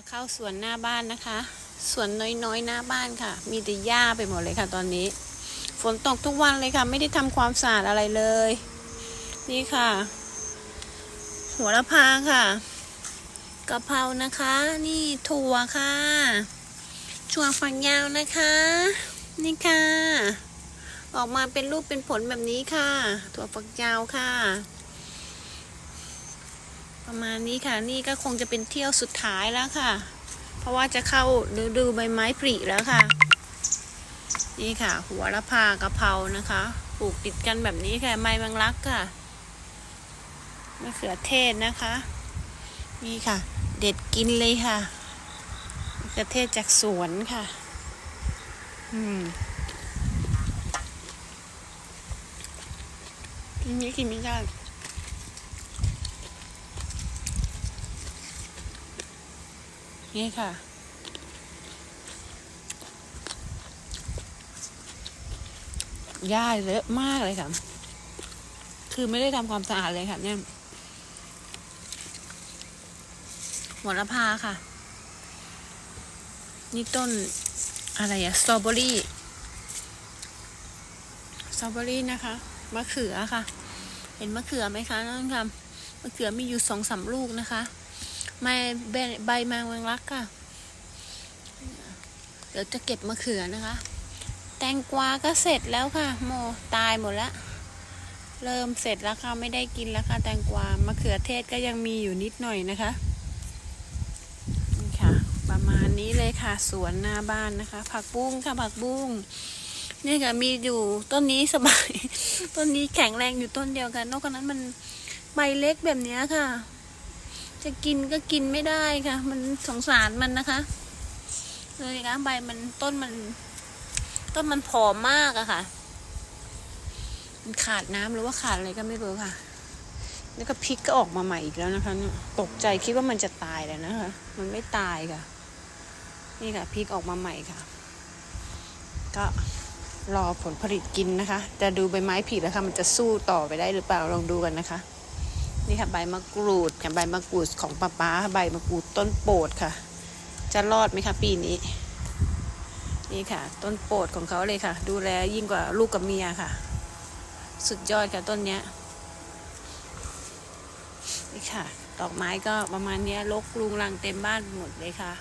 มาเข้าสวนหน้าบ้านนะคะสวนน้อยๆ หน้าบ้านค่ะ มีแต่หญ้าไปหมดเลยค่ะ ตอนนี้ ฝนตกทุกวันเลยค่ะ ไม่ได้ทำความสะอาดอะไรเลย นี่ค่ะ หัวละพาค่ะกะเพรานะคะ นี่ถั่วค่ะถั่วฝักยาวนะคะ นี่ค่ะ ออกมาเป็นรูปเป็นผลแบบนี้ค่ะ ถั่วฝักยาวค่ะ ประมาณนี้ค่ะนี่ก็คงจะเป็นเที่ยวสุดท้ายแล้วค่ะ เพราะว่าจะเข้าฤดูใบไม้ผลิแล้วค่ะ นี่ค่ะ หัวละพากะเพรานะคะปลูกติดกันแบบนี้ค่ะไม้บางรักค่ะมะเขือเทศนะคะ นี่ค่ะ เด็ดกินเลยค่ะมะเขือเทศจากสวนค่ะ อืมนนี้กินไม่ได้ นี่ค่ะ หญ้าเยอะมากเลยค่ะ คือไม่ได้ทำความสะอาดเลยค่ะ เนี่ยหัวละพาค่ะ นี่ต้นอะไรอะสตรอเบอรี่สตรอเบอรี่นะคะ มะเขือค่ะ เห็นมะเขือไหมคะน้องคำมะเขือมีอยู่สองสามลูกนะคะ ใบใบใบแมงวังรักค่ะ เดี๋ยวจะเก็บมะเขือนะคะ แตงกวาก็เสร็จแล้วค่ะ โมตายหมดล้วเริ่มเสร็จแล้วค่ะไม่ได้กินแล้วค่ะแตงกวามะเขือเทศก็ยังมีอยู่นิดหน่อยนะคะนี่ค่ะ ประมาณนี้เลยค่ะ สวนหน้าบ้านนะคะ ผักบุ้งค่ะผักบุ้งนี่ค่ะมีอยู่ต้นนี้สบาย ต้นนี้แข็งแรงอยู่ต้นเดียวกัน นอกจากนั้นมันใบเล็กแบบนี้ค่ะ จะกินก็กินไม่ได้ค่ะ มันสงสารมันนะคะเลยนะใบมันต้นมัน ต้นมันผอมมากอะค่ะ มันขาดน้ำหรือว่าขาดอะไรก็ไม่รู้ค่ะ แล้วก็พริกก็ออกมาใหม่อีกแล้วนะคะตกใจคิดว่ามันจะตายแล้วนะคะ มันไม่ตายค่ะ นี่ค่ะพริกออกมาใหม่ค่ะ ก็รอผลผลิตกินนะคะ จะดูใบไม้ผลิแล้วค่ะ มันจะสู้ต่อไปได้หรือเปล่าลองดูกันนะคะ นี่ค่ะใบมะกรูดค่ะใบมะกรูดของป้าป้าใบมะกรูดต้นโปรดค่ะ จะรอดไหมคะปีนี้ นี่ค่ะ ต้นโปรดของเขาเลยค่ะ ดูแลยิ่งกว่าลูกกับเมียค่ะ สุดยอดค่ะต้นเนี้ยนี่ค่ะดอกไม้ก็ประมาณนี้ยรกรุงรังเต็มบ้านหมดเลยค่ะ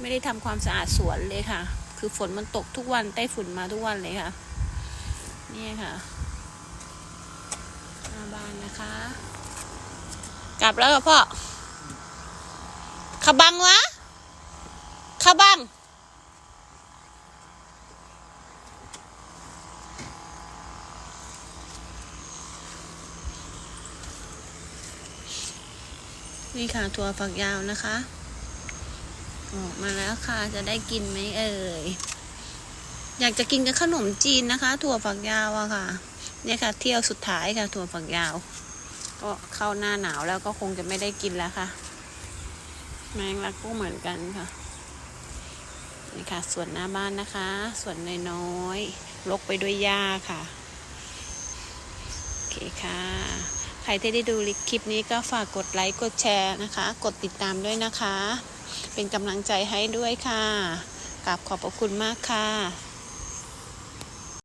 ไม่ได้ทำความสะอาดสวนเลยค่ะ คือฝนมันตกทุกวันใต้ฝุ่นมาทุกวันเลยค่ะ นี่ค่ะหน้าบ้านนะคะ กลับแล้วพ่อขบังวะขบัง นี่ค่ะถั่วฝักยาวนะคะ ออกมาแล้วค่ะ จะได้กินไหมเอ่ย อยากจะกินกับขนมจีนนะคะ ถั่วฝักยาวอะค่ะ เนี่ยค่ะ เที่ยวสุดท้ายค่ะ ถั่วฝักยาว ก็เข้าหน้าหนาวแล้วก็คงจะไม่ได้กินแล้วค่ะ แมงลักก็เหมือนกันค่ะนี่ค่ะส่วนหน้าบ้านนะคะ ส่วนน้อยๆรกไปด้วยหญ้าค่ะโอเคค่ะใครที่ได้ดูคลิปนี้ก็ฝากกดไลค์กดแชร์นะคะ กดติดตามด้วยนะคะ เป็นกำลังใจให้ด้วยค่ะกราบขอบพระคุณมากค่ะ